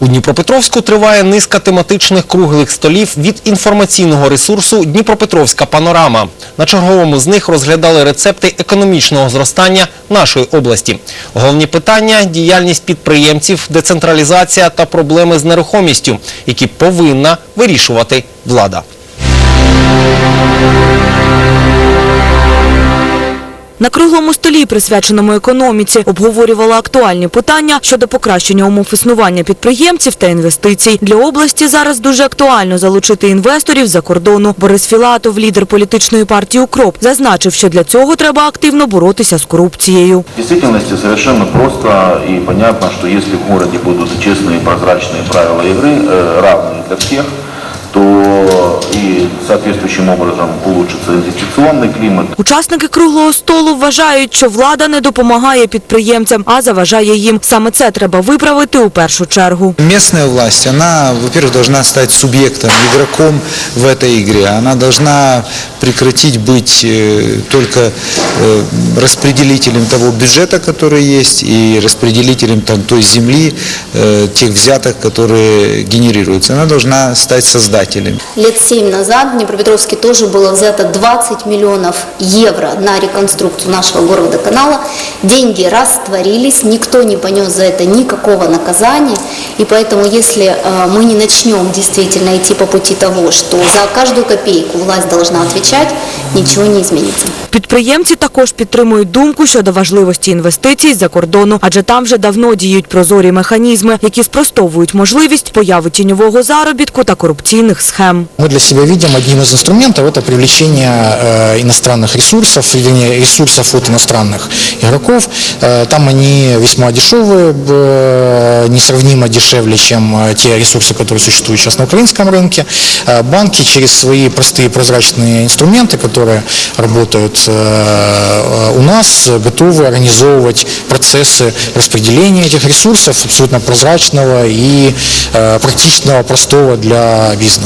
У Дніпропетровську триває низка тематичних круглих столів від інформаційного ресурсу Дніпропетровська панорама. На черговому з них розглядали рецепти економічного зростання нашої області. Головні питання – діяльність підприємців, децентралізація та проблеми з нерухомістю, які повинна вирішувати влада. На круглому столі, присвяченому економіці, обговорювали актуальні питання щодо покращення умов існування підприємців та інвестицій. Для області зараз дуже актуально залучити інвесторів за кордону. Борис Філатов, лідер політичної партії «Укроп», зазначив, що для цього треба активно боротися з корупцією. В действительности совершенно просто и понятно, что если в городе будут честные и прозрачные правила игры, э, равные для всех, то и соответствующим образом улучшится инвестиционный климат, Учасники круглого столу вважають, що влада не допомагає підприємцям, а заважає їм. Саме це треба виправити у першу чергу. Местная власть, она, во-первых, должна стать субъектом, игроком в этой игре. Она должна прекратить быть э, только э, распределителем того бюджета, который есть, и распределителем там, той земли, э, тех взяток, которые генерируются. Она должна стать создателем. Лет семь назад в Днепропетровске тоже было взято 20 миллионов евро на реконструкцию нашего города канала. Деньги растворились, никто не понес за это никакого наказания. И поэтому, если э, мы не начнем действительно идти по пути того, что за каждую копейку власть должна отвечать, ничего не изменится. Підприємці також підтримують думку щодо важливості інвестицій з-за кордону, адже там вже давно діють прозорі механізми, які спростовують можливість появи тіньового заробітку та корупційних схем. Мы для себя видим одним из инструментов это привлечение э, иностранных ресурсов, вернее, ресурсов от иностранных игроков. Э, там они весьма дешевые, э, несравнимо дешевле, чем э, те ресурсы, которые существуют сейчас на украинском рынке. Э, банки через свои простые прозрачные инструменты, которые работают э, у нас, готовы организовывать процессы распределения этих ресурсов абсолютно прозрачного и э, практичного, простого для бизнеса.